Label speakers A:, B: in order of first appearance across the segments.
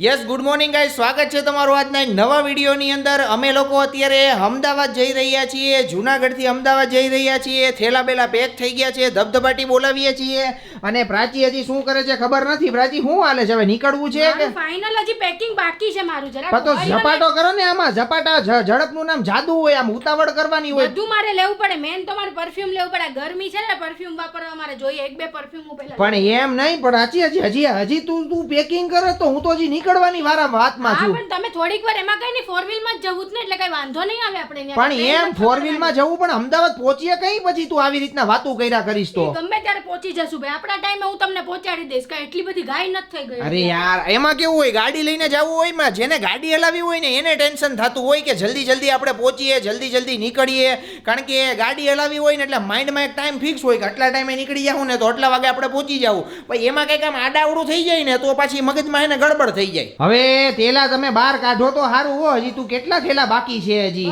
A: Yes good morning ગાઈ સ્વાગત છે તમારું આજના એક નવા વિડીયોની અંદર. અમે લોકો અત્યારે અમદાવાદ જઈ રહ્યા છીએ, જુનાગઢથી અમદાવાદ જઈ રહ્યા છીએ. થેલા બેલા પેક થઈ ગયા છે, ધબધબાટી બોલાવીએ છીએ. અને પ્રાચી હજી શું કરે છે ખબર નથી. પ્રાચી શું હાલે છે? હવે નીકળવું છે કે?
B: ફાઇનલ હજી પેકિંગ બાકી છે મારું. જરા
A: તો ઝપાટો કરો ને આમાં. ઝપાટા ઝડપનું નામ જાદુ હોય આમ ઉતાવળ કરવાની હોય.
B: બધું મારે લેવું પડે. મેન તો મારે પરફ્યુમ લેવું પડે. ગરમી છે ને પરફ્યુમ વાપરવા મારે જોઈએ. એક બે પરફ્યુમ હું પહેલા
A: પણ એમ નહીં પણ પ્રાચી હજી હજી હજી તું તું પેકિંગ કરે તો હું તો હજી નીકળવાની વારા વાતમાં છું.
B: પણ તમે થોડીક વાર એમાં કઈ નહીં ફોર વ્હીલમાં જવું જ ને એટલે કઈ વાંધો નહીં આવે આપણે
A: પણ એમ ફોર વ્હીલમાં જવું પણ અમદાવાદ પહોંચીએ કઈ પછી તું આવી રીતના વાતો કર્યા કરીશ તો?
B: ગમે ત્યારે પહોંચી જશું ભાઈ. આપણા ટાઈમે હું તમને પહોંચાડી દઈશ કે એટલી બધી ગાય નથી થઈ ગઈ
A: અરે યાર એમાં કેવું હોય ગાડી લઈને જવું હોયમાં જેને ગાડી હલાવી હોય ને એને ટેન્શન થતું હોય કે જલ્દી જલ્દી આપણે પહોંચીએ જલ્દી જલ્દી નીકળીએ. કારણ કે ગાડી હલાવી હોય ને એટલે માઇન્ડમાં એક ટાઈમ ફિક્સ હોય કે આટલા ટાઈમે નીકળી જાવ ને તો આટલા વાગે આપણે પહોંચી જવું પછી એમાં કંઈક આમ આડાવડું થઈ જાય ને તો પાછી મગજમાં એને ગડબડ થઈ જાય. હવે થેલા તમે બહાર કાઢો તો સારું હો હજી તું કેટલા થેલા બાકી છે હજી?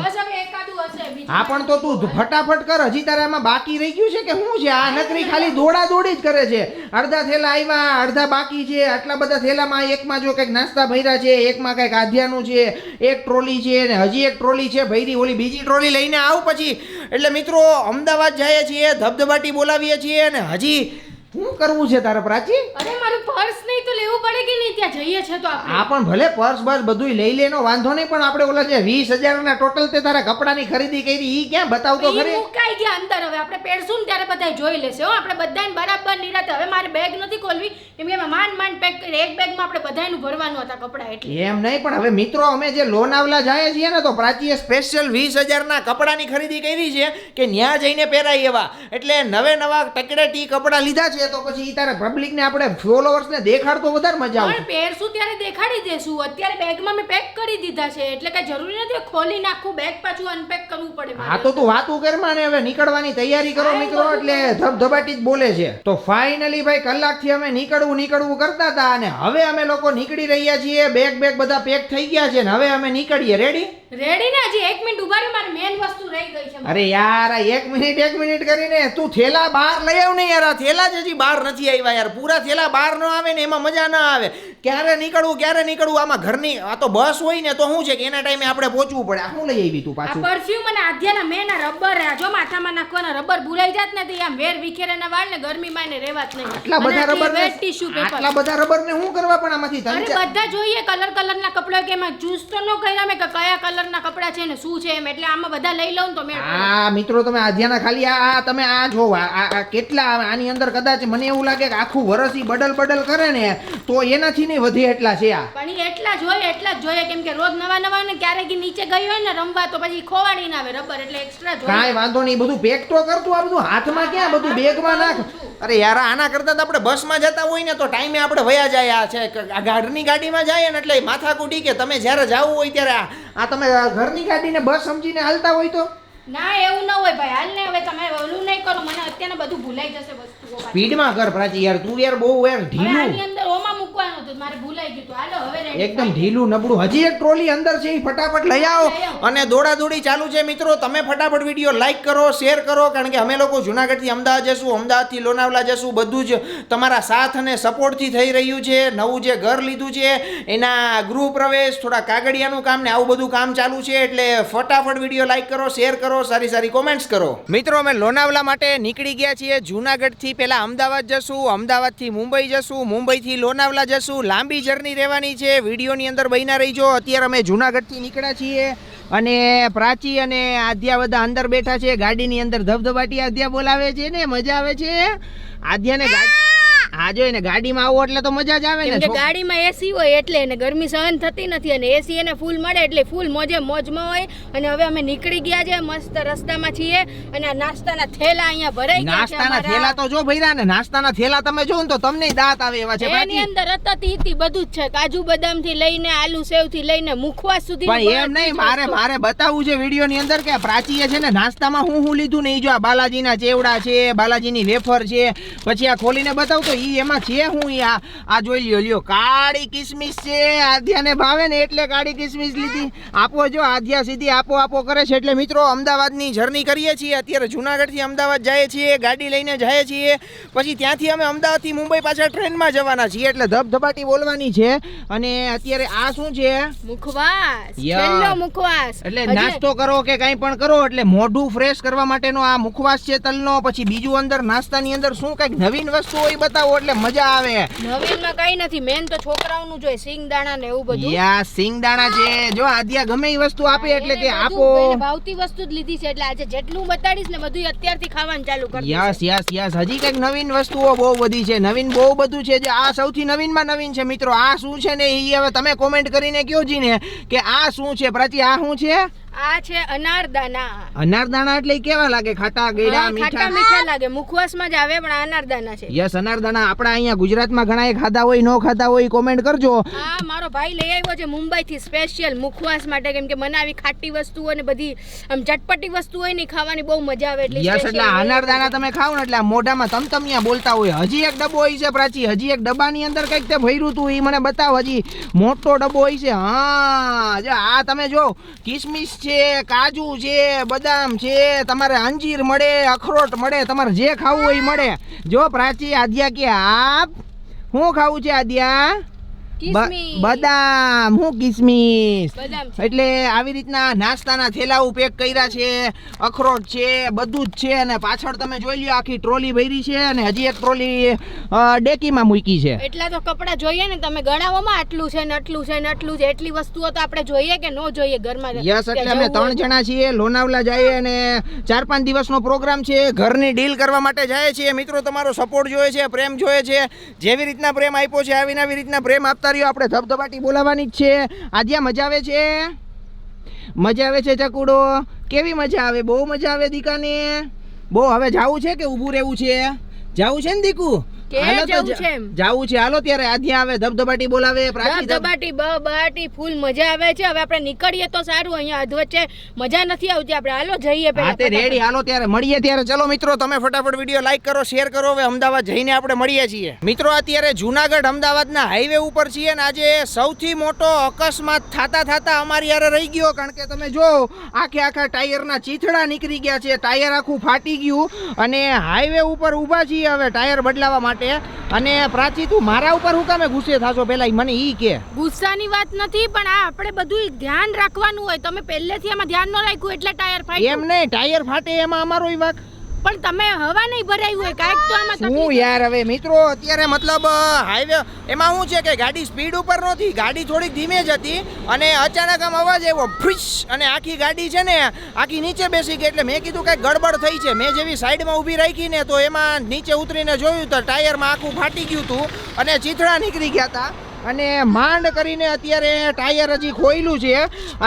A: હા, પણ તો તું ફટાફટ કર. હજી તારે આમાં બાકી રહી ગયું છે કે શું છે? આ નકરી ખાલી દોડા દોડી જ કરે છે. અડધા થેલા આવ્યા અડધા બાકી છે. આટલા બધા થેલામાં એકમાં જો કંઈક નાસ્તા ભર્યા છે, એકમાં કંઈક આધ્યાનું છે, એક ટ્રોલી છે ને હજી એક ટ્રોલી છે, ભૈરી ઓલી બીજી ટ્રોલી લઈને આવ પછી. એટલે મિત્રો, અમદાવાદ જઈએ છીએ, ધબધબાટી બોલાવીએ છીએ અને હજી શું કરવું છે તારે પ્રાચી?
B: અરે મારું પર્સ નહીં તો લેવું પડે કે નહીં? ત્યાં જઈએ છે તો આપણે.
A: આ પણ ભલે પર્સ બસ બધું લઈ લેનો વાંધો નહીં પણ આપણે ઓલા જે વીસ હજારના ટોટલ તે તારા કપડાની ખરીદી કરી ઈ ક્યાં બતાવતો ખરી?
B: મુકાઈ ગયા અંદર હવે. આપણે પહેરશું ને ત્યારે બધા જોઈ લેશે. હો આપણે બધાને બરાબર નિરાતે. હવે મારે બેગ નથી ખોલવી. કેમ કે માંડ માંડ પેક એક બેગમાં આપણે બધાયનું ભરવાનું હતા કપડા એટલે.
A: એમ નહીં પણ હવે મિત્રો અમે જે લોનાવલા જાય છીએ ને તો પ્રાચીએ સ્પેશિયલ વીસ હજારના કપડાની ખરીદી કરી છે કે ન્યા જઈને પહેરાય એવા. એટલે નવે નવા ટકડેટી કપડાં લીધા છે. તો પછી ઈ તારે પબ્લિકને આપણે ફોલોવર્સને દેખાડતો વધારે મજા
B: પણ
A: આવશે.
B: પહેરશું ત્યારે દેખાડી દેશું? અત્યારે બેગમાં મેં પેક કરી દીધા છે એટલે કઈ જરૂરી નથી ખોલી નાખું બેગ પાછું અનપેક કરવું પડે મારે.
A: હા તો તું વાતું કરમાં ને હવે નીકળવાની તૈયારી કરો મિત્રો એટલે ધબધબાટી જ બોલે છે. તો ફાઇનલી ભાઈ કલાકથી અમે નીકળવું નીકળવું કરતા હતા અને હવે અમે લોકો નીકળી રહ્યા છીએ. બેગ બેગ બધા પેક થઈ ગયા છે ને હવે અમે નીકળીએ. રેડી
B: રેડી ને હજી એક મિનિટ ઊભા રહો મારી મેન વસ્તુ રહી ગઈ છે.
A: અરે યાર આ એક મિનિટ એક મિનિટ કરીને તું થેલા બહાર લઈ આવ ને યાર આ થેલા જ હજી બહાર નથી આવ્યા યાર. પૂરા થેલા બહાર ન આવે ને એમાં મજા ના આવે. ક્યારે નીકળવું ક્યારે નીકળવું આમાં ઘરની આ તો બસ હોય ને તો શું છે કે એના ટાઈમે આપણે પહોંચવું પડે? આ શું લઈ આવી તું પાછું?
B: પરફ્યુમ અને આધ્યાના મેના રબર આ જો માથામાં નાખવાના રબર ભૂલાઈ જાત ને તો આમ વેર વિખેરેના વાળ ને ગરમીમાં એને રહેવા જ નહીં.
A: આટલા બધા રબર
B: ને ટીશ્યુ પેપર
A: આટલા બધા રબર ને શું કરવા પણ આમાંથી
B: અરે બધા જોઈએ કલર કલરના કપડાં કે એમાં ચૂઝ તો ન કર્યા મેં કે કયા કલરના કપડાં છે ને શું છે એમ એટલે આમાં બધા લઈ લઉં તો મેં
A: આ મિત્રો તમે આધ્યાના ખાલી આ તમે આ જો આ આ- આ કેટલા આની અંદર કદાચ મને એવું લાગે કે આખું વરસી બડલ બડલ કરે ને તો એનાથી નહીં વધી એટલા છે આ.
B: પણ એ એટલા જ હોય એટલા જ જોઈએ. કેમ કે રોજ નવા નવા ને ક્યારેક ઈ નીચે ગઈ હોય ને રમવા તો પછી ખોવાડી ના આવે રબર એટલે એક્સ્ટ્રા જોઈએ
A: કાંઈ વાંધો નહીં બધું પેક તો કરતું આ બધું હાથમાં ક્યાં બધું બેગમાં નાખ? અરે યાર આના કરતા તો આપણે બસમાં જતા હોય ને તો ટાઈમે આપણે વયા જાય. આ છે આ ઘરની ગાડીમાં જાય ને એટલે માથાકૂટી કે તમે જ્યારે જવું હોય ત્યારે આ- આ તમે ઘરની ગાડીને બસ સમજીને હાલતા હોય તો?
B: ના એવું ન હોય ભાઈ હાલ ને હવે તમે ઓલું નહીં કરો મને અત્યારે બધું ભૂલાઈ જશે વસ્તુઓ
A: સ્પીડમાં કર પ્રાચી યાર તું યાર બહુ યાર ઢીલું
B: આની અંદર ઓમાં મૂકવાનું હતું મારે ભૂલાઈ ગયું હતું. હાલો હવે.
A: એકદમ ઢીલું નબળું હજી એક ટ્રોલી અંદર છે એ ફટાફટ લઈ આવો
B: લઈ આવો.
A: અને દોડા દોડી ચાલુ છે મિત્રો તમે ફટાફટ વીડિયો લાઈક કરો શેર કરો કારણ કે અમે લોકો જુનાગઢથી અમદાવાદ જશું અમદાવાદથી લોનાવલા જશું બધું જ તમારા સાથ અને સપોર્ટથી થઈ રહ્યું છે નવું જે ઘર લીધું છે એના ગૃહ પ્રવેશ થોડા કાગળિયાનું કામ ને આવું બધું કામ ચાલુ છે એટલે ફટાફટ વીડિયો લાઈક કરો શેર કરો સારી સારી કોમેન્ટ્સ કરો. મિત્રો, અમે લોનાવલા માટે નીકળી ગયા છીએ. જુનાગઢથી પહેલા અમદાવાદ જશું, અમદાવાદથી મુંબઈ જશું, મુંબઈથી લોનાવલા જશું. લાંબી જર્ની રહેવાની છે. વિડીયોની અંદર બન્યા રહીજો. અત્યારે અમે જુનાગઢથી નીકળ્યા છીએ અને પ્રાચી અને આદ્યા બધા અંદર બેઠા છે. ગાડીની અંદર ધબધબાટી આદ્યા બોલાવે છે ને? મજા આવે છે? આદ્યાને ગાડી હા જો એને ગાડીમાં આવો એટલે તો મજા જ આવે ને
B: ગાડીમાં એસી હોય એટલે એને ગરમી સહન થતી નથી અને એસી એને ફૂલ મળે એટલે ફૂલ મોજે મોજમાં હોય. અને હવે અમે નીકળી ગયા છે મસ્ત રસ્તામાં છીએ અને નાસ્તાના થેલા અહીંયા ભરાઈ ગયા છે
A: નાસ્તાના થેલા તો જો ભર્યા ને નાસ્તાના થેલા તમે જો ને તો તમને દાંત આવે એવા છે
B: એની અંદર અતત ઈતી બધું જ છે કાજુ બદામથી લઈને આલુ સેવથી લઈને મુખવાસ સુધી
A: પણ એમ નહીં મારે મારે બતાવવું છે વીડિયો ની અંદર કે પ્રાચીએ છે ને નાસ્તામાં હું હું લીધું નહીં જો આ બાલાજીના ચેવડા છે બાલાજીની વેફર છે પછી આ ખોલીને બતાવ તો ઈ એમાં છે હું આ આ જોઈ લ્યો લ્યો. કાળી કિસમિસ છે આધ્યાને ભાવે ને એટલે કાળી કિસમિસ લીધી. આપો જો આધ્યા સીધી આપો આપો કરે છે. એટલે મિત્રો અમદાવાદની જર્ની કરીએ છીએ. અત્યારે જુનાગઢથી અમદાવાદ જઈએ છીએ ગાડી લઈને જઈએ છીએ. પછી ત્યાંથી અમે અમદાવાદથી મુંબઈ પાછા ટ્રેનમાં જવાના છીએ. એટલે ધબધબાટી બોલવાની છે. અને અત્યારે આ શું છે?
B: મુખવાસ. મુખવાસ.
A: એટલે નાસ્તો કરો કે કંઈ પણ કરો એટલે મોઢું ફ્રેશ કરવા માટેનો આ મુખવાસ છે તલનો. પછી બીજું અંદર નાસ્તાની અંદર શું કંઈક નવીન વસ્તુ હોય બતાવો. એટલે મજા આવે.
B: નવીનમાં કઈ નથી મેન તો છોકરાઓનું જોઈએ સિંગ દાણા ને એવું બધું.
A: યા સિંગદાણા છે જો આદ્યા ગમે એ વસ્તુ આપે એટલે કે આપો.
B: ભાવતી વસ્તુ જ લીધી છે એટલે આજે જેટલું બતાડીશ ને બધું અત્યારથી ખાવાનું ચાલુ કરી
A: યસ યસ યસ. હજી કંઈક નવીન વસ્તુઓ બહુ બધી છે. નવીન બહુ બધું છે જે આ સૌથી નવીનમાં નવીન છે. મિત્રો આ શું છે ને એ હવે તમે કોમેન્ટ કરીને કયો જી ને કે આ શું છે? પ્રાચી આ શું છે?
B: આ છે અનારદાના.
A: અનારદાણા એટલે કેવા લાગે? ખાટા ગળ્યા
B: હા, ખાટા
A: મીઠા
B: મીઠા લાગે. મુખવાસમાં જ આવે પણ અનારદાના છે.
A: યસ અનારદાણા આપણા અહીંયા ગુજરાતમાં ઘણા એ ખાધા હોય ન ખાધા હોય કોમેન્ટ કરજો.
B: હા મારો ભાઈ લઈ આવ્યો છે મુંબઈ થી સ્પેશિયલ મુખવાસ માટે કેમ કે મને આવી ખાટી વસ્તુઓ ને બધી આમ ચટપટી વસ્તુ હોય ને ખાવાની બહુ મજા આવે એટલે
A: યસ એટલે અનારદાણા તમે ખાવ ને એટલે મોઢામાં તમતમિયા બોલતા હોય. હજી એક ડબ્બો હોય છે પ્રાચી હજી એક ડબ્બાની અંદર કંઈક તે ભર્યું તું એ મને બતાવ હજી. મોટો ડબ્બો હોય છે. હા આ તમે જો કિસમિસ છે, કાજુ છે, બદામ છે, તમારે અંજીર મળે, અખરોટ મળે, તમારે જે ખાવું હોય એ મળે જો પ્રાચી આદ્યા કે આપ શું ખાવું છે આદ્યા. બદામ હું કિસમિસ. એટલે આવી રીતના નાસ્તાના થેલાઓ પેક કર્યા છે અખરોટ છે બધું જ છે. અને પાછળ તમે જોઈ લ્યો આખી ટ્રોલી ભરી છે અને હજી એક ટ્રોલી ડેકીમાં મૂકી છે.
B: એટલા તો કપડાં જોઈએ ને તમે. ગણાવોમાં આટલું છે ને આટલું છે ને આટલું છે. એટલી વસ્તુઓ તો આપણે જોઈએ કે ન જોઈએ ઘરમાં?
A: યસ એટલે અમે ત્રણ જણા છીએ લોનાવલા જઈએ અને ચાર પાંચ દિવસનો પ્રોગ્રામ છે. ઘરની ડીલ કરવા માટે જાય છીએ મિત્રો તમારો સપોર્ટ જોઈએ છે પ્રેમ જોઈએ છે. જેવી રીતના પ્રેમ આપ્યો છે આવી ને આવી રીતના પ્રેમ આપતા રહ્યો આપણે ધબધબાટી બોલાવવાની જ છે. આજે મજા આવે છે? મજા આવે છે ચકુડો? કેવી મજા આવે? બહુ મજા આવે દીકાને. બહુ, હવે જાવું છે કે ઊભું રહેવું છે? જાવું છે ને દીકુ?
B: કે જવું છે એમ?
A: જાવું છે. હાલો ત્યારે આધ્યા આવે ધબધબાટી બોલાવે
B: ધબધબાટી બબાટી ફૂલ મજા આવે છે. હવે આપણે નીકળીએ તો સારું અહીંયા અધવચ્ચે મજા નથી આવતી. આપણે હાલો જઈએ પહેલા
A: તે રેડી હાલો ત્યારે મળીએ ત્યારે. ચલો મિત્રો તમે ફટાફટ વીડિયો લાઈક કરો શેર કરો. હવે અમદાવાદ જઈને આપણે મળીએ છીએ. મિત્રો અત્યારે જુનાગઢ અમદાવાદના હાઈવે ઉપર છીએ ને આજે સૌથી મોટો અકસ્માત થાતા થાતા અમારી યારે રહી ગયો. કારણ કે તમે જો આખે આખા ટાયરના ચીથડા નીકળી ગયા છે. ટાયર આખું ફાટી ગયું અને હાઈવે ઉપર ઊભા છીએ. હવે ટાયર બદલાવા માટે અને પ્રાચી તું મારા ઉપર હું કામે ગુસ્સે થાશો પેલા મને ઈ કે.
B: ગુસ્સાની વાત નથી પણ આ આપણે બધું ધ્યાન રાખવાનું હોય. તમે પહેલેથી એમાં ધ્યાન ન રાખ્યું એટલે ટાયર
A: એમ નહીં ટાયર ફાટે એમાં અમારો વાક.
B: પણ તમે હવા નહીં ભરાઈ હોય કાંઈક તો આમાં
A: શું યાર હવે મિત્રો અત્યારે મતલબ હાઈવે એમાં શું છે કે ગાડી સ્પીડ ઉપર નહોતી ગાડી થોડીક ધીમે જ હતી અને અચાનક આમ અવાજ આવ્યો ફ્રિશ અને આખી ગાડી છે ને આખી નીચે બેસી ગઈ એટલે મેં કીધું કાંઈક ગડબડ થઈ છે મેં જેવી સાઈડમાં ઊભી રાખી ને તો એમાં નીચે ઉતરીને જોયું તો ટાયરમાં આખું ફાટી ગયું હતું અને ચીથડા નીકળી ગયા હતા. અને માંડ કરીને અત્યારે ટાયર હજી ખોયલું છે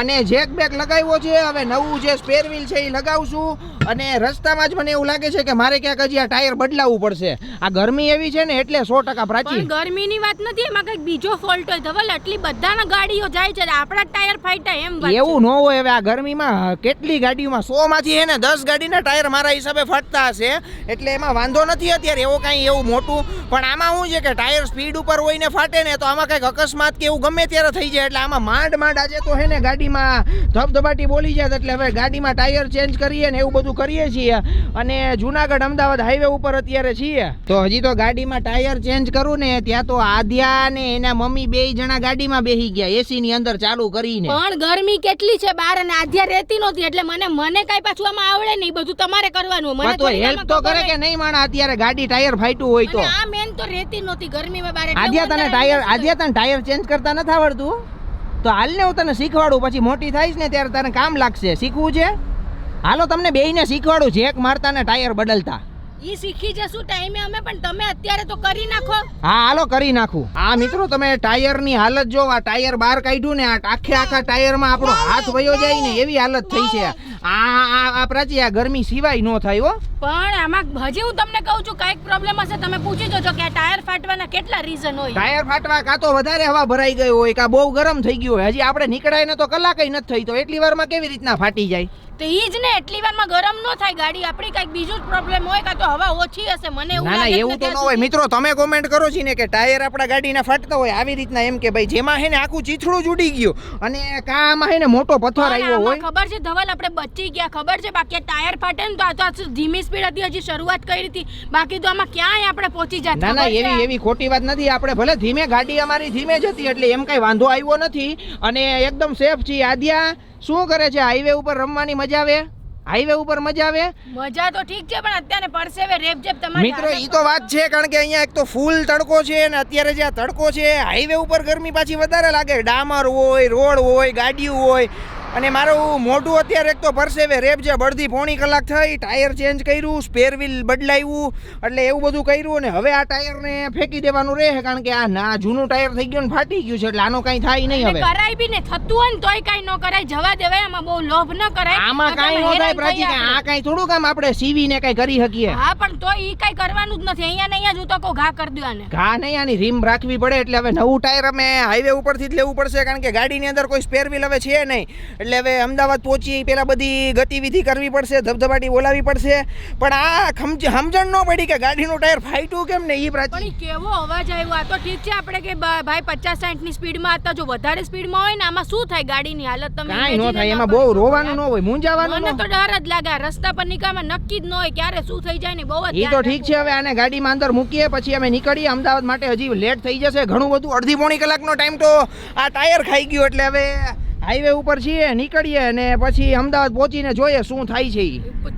A: અને જેક બેક લગાવ્યો છે. હવે નવું જે સ્પેર વ્હીલ છે એ લગાવશું અને રસ્તામાં જ મને એવું લાગે છે કે મારે ક્યાંક હજી આ ટાયર બદલાવવું પડશે. આ ગરમી એવી છે ને એટલે સો ટકા
B: પ્રાચીન. ગરમીની વાત નથી એમાં કંઈક બીજો ફોલ્ટ હોય. ધવલ આટલી બધાના ગાડીઓ જાય છે આપણા ટાયર ફાઈટા એમ
A: એવું ન હોય હવે આ ગરમીમાં કેટલી ગાડીઓમાં સો માંથી એને દસ ગાડીના ટાયર મારા હિસાબે ફાટતા હશે. એટલે એમાં વાંધો નથી અત્યારે એવો કાંઈ એવું મોટું. પણ આમાં શું છે કે ટાયર સ્પીડ ઉપર હોય ને ફાટે ને તો આમાં કંઈક અકસ્માત કે એવું ગમે ત્યારે થઈ જાય એટલે આમાં માંડ માંડ આજે તો હે ને ગાડીમાં ધબધબાટી બોલી જાય એટલે હવે ગાડીમાં ટાયર ચેન્જ કરીએ ને એવું બધું કરીએ છીએ. અને જુનાગઢ અમદાવાદ હાઈવે ઉપર અત્યારે છીએ. તો હજી તો ગાડીમાં ટાયર ચેન્જ કરું ને ત્યાં તો આધ્યા ને એના મમ્મી બે જણા ગાડીમાં બેસી ગયા એસી ની અંદર ચાલુ કરીને.
B: પણ ગરમી કેટલી છે બાર અને આધ્યા રહેતી નહોતી એટલે મને મને કઈ પાછું આમાં આવડે નહીં બધું તમારે કરવાનું મને
A: તો હેલ્પ તો કરે કે નહીં માણા અત્યારે ગાડી ટાયર ફાટ્યું હોય તો.
B: આ મેન તો રહેતી નહોતી ગરમીમાં બાર આધ્યા
A: તને ટાયર આદ્યા તને ટાયર ચેન્જ કરતા નથી આવડતું? તો હાલને હું તને શીખવાડું, પછી મોટી થઈશ ને ત્યારે તને કામ લાગશે. શીખવું છે? હાલો, તમને બેયને શીખવાડું, જેક મારતા ને ટાયર બદલતા.
B: ઈ શીખી જશું ટાઈમે અમે પણ તમે અત્યારે તો કરી નાખો.
A: હા હાલો કરી નાખું. આ મિત્રો તમે ટાયરની હાલત જો આ ટાયર બહાર કાઢ્યું ને આ આખે આખા ટાયરમાં આપણો હાથ વયો જાય ને એવી હાલત થઈ છે. આ આ આ પ્રાચી આ ગરમી સિવાય નો થાય હો.
B: પણ આમાં હજી હું તમને કહું છું કાંઈક પ્રોબ્લેમ હશે તમે પૂછી જોજો કે આ ટાયર ફાટવાના કેટલા રીઝન હોય.
A: ટાયર ફાટવા કાં તો વધારે હવા ભરાઈ ગઈ હોય કાં બહુ ગરમ થઈ ગયું હોય. હજી આપણે નીકળાય ને તો કલાકય નથી થઈ તો એટલી વારમાં કેવી રીતના ફાટી જાય?
B: તો ઈ જ ને એટલી વારમાં ગરમ ન થાય ગાડી. આપણી કાંઈક બીજું જ પ્રોબ્લેમ હોય કાં તો હવા ઓછી હશે. મને એવું
A: ના ના
B: લાગે છે
A: એવું તો ન હોય. મિત્રો તમે કોમેન્ટ કરો છો ને કે ટાયર આપણા ગાડીના ફાટતા હોય આવી રીતના એમ કે ભાઈ જેમાં હે ને આખું ચીથડું જ ઉડી ગયું. અને કામાં હે ને મોટો પથ્થર આવ્યો હોય.
B: ખબર છે ધવલ આપણે બચી ગયા. ખબર છે બાકી આ ટાયર ફાટે ને તો આ તો આ ધીમી સ્પીડ હતી હજી શરૂઆત કરી હતી. બાકી તો આમાં ક્યાંય આપણે પહોંચી જાત.
A: ના ના એવી એવી ખોટી વાત નથી. આપણે ભલે ધીમે ગાડી અમારી ધીમે જ હતી એટલે એમ કઈ વાંધો આવ્યો નથી. અને એકદમ સેફ છીએ. આદ્યા શું કરે છે? હાઈવે ઉપર રમવાની મજા આવે? હાઈવે ઉપર મજા આવે?
B: મજા તો ઠીક છે પણ અત્યારે પરસેવે રેપ જેપ તમારી
A: મિત્રો ઈ તો વાત છે કારણ કે અહીંયા એક તો ફૂલ તડકો છે અને અત્યારે જે આ તડકો છે હાઈવે ઉપર ગરમી પાછી વધારે લાગે. ડામર હોય રોડ હોય ગાડીઓ હોય અને મારું મોઢું અત્યારે એક તો પરસેવે રેપ છે બળદી પોણી કલાક થઈ ટાયર ચેન્જ કર્યું સ્પેર વ્હીલ બદલાવ્યું એટલે એવું બધું કર્યું અને હવે આ ટાયરને ફેંકી દેવાનું રહે કારણ કે આ ના જૂનું ટાયર થઈ ગયું ને ફાટી ગયું છે એટલે આનો કાંઈ થાય નહીં હવે.
B: કરાય બી ને થતું હોય ને તોય કાંઈ ન કરાય જવા દેવાય આમાં બહુ લોભ ન કરાય.
A: આમાં કાંઈ ન થાય પ્રાચી આ
B: કઈ
A: કાંઈ થોડું કામ આપણે સીવીને કાંઈ કરી શકીએ.
B: હા પણ તો ઈ કાંઈ કરવાનું જ નથી. અહીંયા ને અહીંયા જ હું તો કહું ઘા કરી દો આને.
A: ઘા નહીં આની રીમ રાખવી પડે એટલે હવે નવું ટાયર અમે હાઈવે ઉપરથી જ લેવું પડશે કારણ કે ગાડીની અંદર કોઈ સ્પેર વ્હીલ હવે છે નહીં. એટલે હવે અમદાવાદ પહોંચી પહેલાં બધી ગતિવિધિ કરવી પડશે ધબધબાટી બોલાવી પડશે. પણ આ સમજણ ન પડી કે ગાડીનું ટાયર ફાટ્યું કેમ ને એ
B: પ્રાચીન કેવો અવાજ આવ્યો? આ તો ઠીક છે આપણે કે ભાઈ પચાસ સાઠની સ્પીડમાં હતા જો વધારે સ્પીડમાં હોય ને આમાં શું થાય ગાડીની હાલત? તમે
A: કાંઈ ન થાય એમાં બહુ રોવાનું ન હોય મૂંઝાવાનું
B: મને તો ડર જ લાગે રસ્તા પર નીકળવામાં નક્કી જ ન હોય ક્યારે શું થઈ જાય ને બહુ જ
A: એ તો ઠીક છે હવે આને ગાડીમાં અંદર મૂકીએ પછી અમે નીકળીએ અમદાવાદ માટે હજી લેટ થઈ જશે ઘણું બધું અડધી પોણી કલાકનો ટાઈમ તો આ ટાયર ખાઈ ગયું એટલે હવે હાઈવે ઉપર છીએ, નીકળીએ અને પછી અમદાવાદ પહોંચીને જોઈએ શું થાય છે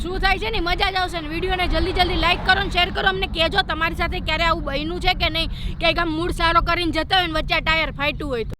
B: શું થાય છે ને મજા જ આવશે ને. વિડીયોને જલ્દી જલ્દી લાઈક કરો ને શેર કરો અમને, કહેજો તમારી સાથે ક્યારે આવું બન્યું છે કે નહીં. કે આમ મૂડ સારો કરીને જતા હોય ને, વચ્ચે ટાયર ફાટ્યું હોય તો.